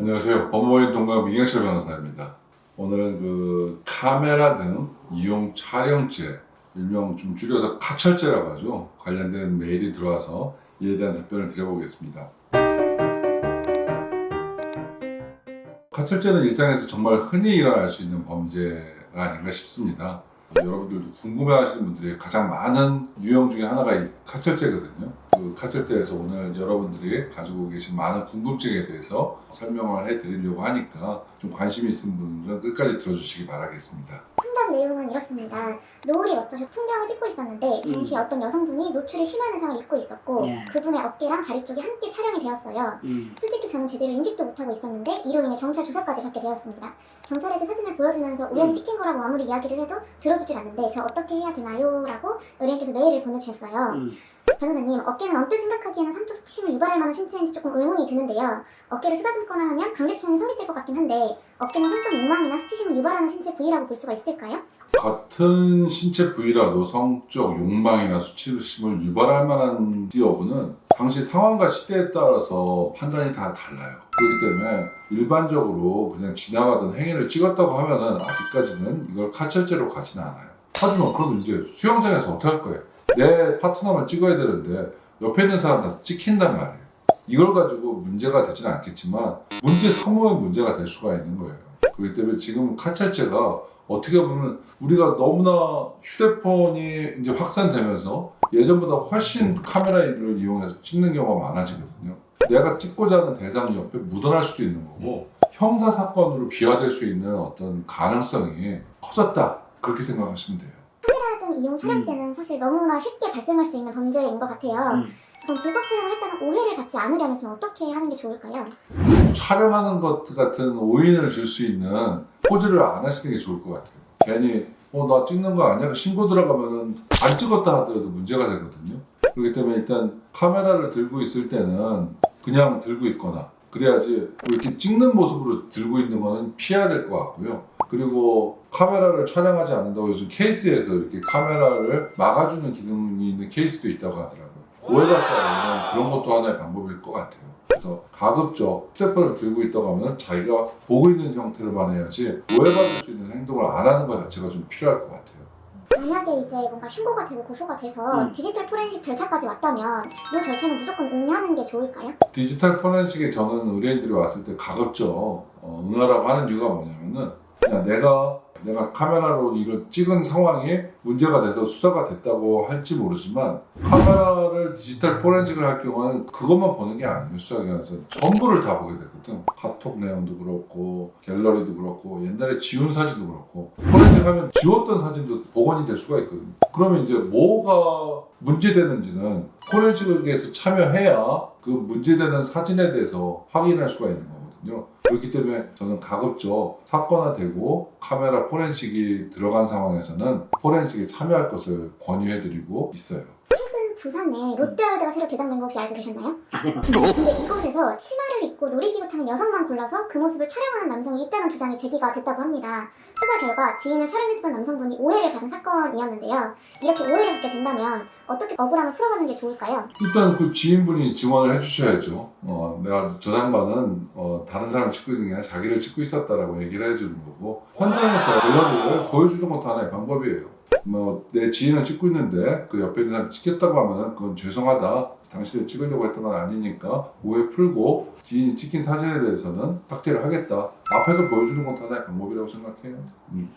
안녕하세요. 법무법인 동갑 이경철 변호사입니다. 오늘은 그 카메라 등 이용 촬영죄, 일명 좀 줄여서 카철죄라고 하죠. 관련된 메일이 들어와서 이에 대한 답변을 드려보겠습니다. 카철죄는 일상에서 정말 흔히 일어날 수 있는 범죄가 아닌가 싶습니다. 여러분들도 궁금해하시는 분들이 가장 많은 유형 중에 하나가 이 카철죄거든요. 그 카철죄에서 오늘 여러분들이 가지고 계신 많은 궁금증에 대해서 설명을 해드리려고 하니까 좀 관심이 있는 분들은 끝까지 들어주시기 바라겠습니다. 상담 내용은 이렇습니다. 노을이 멋져서 풍경을 찍고 있었는데 당시 어떤 여성분이 노출이 심한 의상을 입고 있었고 예. 그분의 어깨랑 다리 쪽이 함께 촬영이 되었어요. 음. 솔직히 저는 제대로 인식도 못하고 있었는데 이로 인해 경찰 조사까지 받게 되었습니다. 경찰에게 사진을 보여주면서 우연히 음. 찍힌 거라고 아무리 이야기를 해도 들어주질 않는데 저 어떻게 해야 되나요? 라고 의뢰인께서 메일을 보내주셨어요. 음. 변호사님, 어깨는 언뜻 생각하기에는 상처 수치심을 유발할 만한 신체인지 조금 의문이 드는데요. 어깨를 쓰다듬거나 하면 강제추행이 성립될 것 같긴 한데 어깨는 성적 욕망이나 수치심을 유발하는 신체 부위라고 볼 수가 있을까요? 같은 신체 부위라도 성적 욕망이나 수치심을 유발할 만한 여부는 당시 상황과 시대에 따라서 판단이 다 달라요. 그렇기 때문에 일반적으로 그냥 지나가던 행위를 찍었다고 하면은 아직까지는 이걸 카철죄로 가지는 않아요. 하지만 그럼 이제 수영장에서 어떻게 할 거예요? 내 파트너만 찍어야 되는데 옆에 있는 사람 다 찍힌단 말이에요. 이걸 가지고 문제가 되지는 않겠지만 문제 사무의 문제가 될 수가 있는 거예요. 그렇기 때문에 지금 카철죄가 어떻게 보면 우리가 너무나 휴대폰이 이제 확산되면서 예전보다 훨씬 카메라를 이용해서 찍는 경우가 많아지거든요. 내가 찍고자 하는 대상이 옆에 묻어날 수도 있는 거고 형사 사건으로 비화될 수 있는 어떤 가능성이 커졌다 그렇게 생각하시면 돼요. 등 이용 촬영죄는 사실 너무나 쉽게 발생할 수 있는 범죄인 것 같아요. 음. 그럼 불법 촬영을 했다는 오해를 받지 않으려면 좀 어떻게 하는 게 좋을까요? 촬영하는 것 같은 오인을 줄 수 있는 포즈를 안 하시는 게 좋을 것 같아요. 괜히 어 나 찍는 거 아니야? 신고 들어가면은 안 찍었다 하더라도 문제가 되거든요. 그렇기 때문에 일단 카메라를 들고 있을 때는 그냥 들고 있거나 그래야지 이렇게 찍는 모습으로 들고 있는 거는 피해야 될 것 같고요. 그리고 카메라를 촬영하지 않는다고 요즘 케이스에서 이렇게 카메라를 막아주는 기능이 있는 케이스도 있다고 하더라고요. 않으면 그런 것도 하나의 방법일 것 같아요. 그래서 가급적 휴대폰을 들고 있다고 하면 자기가 보고 있는 형태로만 해야지 오해받을 수 있는 행동을 안 하는 것 자체가 좀 필요할 것 같아요. 만약에 이제 뭔가 신고가 되고 고소가 돼서 음. 디지털 포렌식 절차까지 왔다면 이 절차는 무조건 응하는 게 좋을까요? 디지털 포렌식에 저는 의뢰인들이 왔을 때 가급적 어, 응하라고 하는 이유가 뭐냐면은 그냥 내가 내가 카메라로 이걸 찍은 상황이 문제가 돼서 수사가 됐다고 할지 모르지만 카메라를 디지털 포렌식을 할 경우는 그것만 보는 게 아니에요 수사기관에서. 전부를 다 보게 되거든. 카톡 내용도 그렇고 갤러리도 그렇고 옛날에 지운 사진도 그렇고. 포렌식하면 지웠던 사진도 복원이 될 수가 있거든요. 그러면 이제 뭐가 문제되는지는 포렌식에서 참여해야 그 문제되는 사진에 대해서 확인할 수가 있는 거 거든요. 그렇기 때문에 저는 가급적 사건화되고 카메라 포렌식이 들어간 상황에서는 포렌식에 참여할 것을 권유해드리고 있어요. 부산에 롯데월드가 새로 개장된 거 혹시 알고 계셨나요? 근데 이곳에서 치마를 입고 놀이기구 타는 여성만 골라서 그 모습을 촬영하는 남성이 있다는 주장이 제기가 됐다고 합니다. 수사 결과 지인을 촬영해주던 남성분이 오해를 받은 사건이었는데요. 이렇게 오해를 받게 된다면 어떻게 억울함을 풀어가는 게 좋을까요? 일단 그 지인분이 증언을 해주셔야죠. 어, 내가 저 양반은 어, 다른 사람을 찍고 있는 게 아니라 자기를 찍고 있었다라고 얘기를 해주는 거고 현장에서 갤러리를 보여주는 것도 하나의 방법이에요. 뭐 내 지인을 찍고 있는데 그 옆에 있는 사람 찍혔다고 하면은 그건 죄송하다. 당신을 찍으려고 했던 건 아니니까 오해 풀고 지인이 찍힌 사진에 대해서는 삭제를 하겠다. 앞에서 보여주는 것도 하나의 방법이라고 생각해요. 음.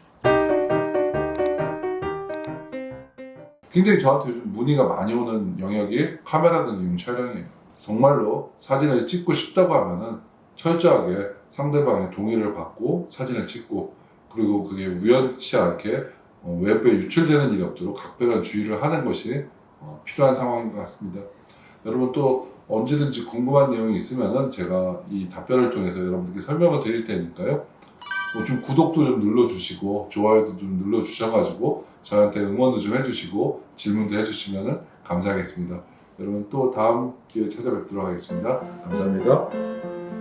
굉장히 저한테 요즘 문의가 많이 오는 영역이 카메라 등 이용 촬영이에요. 정말로 사진을 찍고 싶다고 하면은 철저하게 상대방의 동의를 받고 사진을 찍고 그리고 그게 우연치 않게 어, 외부에 유출되는 일이 없도록 각별한 주의를 하는 것이 어, 필요한 상황인 것 같습니다. 여러분 또 언제든지 궁금한 내용이 있으면은 제가 이 답변을 통해서 여러분들께 설명을 드릴 테니까요. 뭐좀 구독도 좀 눌러주시고 좋아요도 좀 눌러주셔가지고 저한테 응원도 좀 해주시고 질문도 해주시면은 감사하겠습니다. 여러분 또 다음 기회에 찾아뵙도록 하겠습니다. 감사합니다.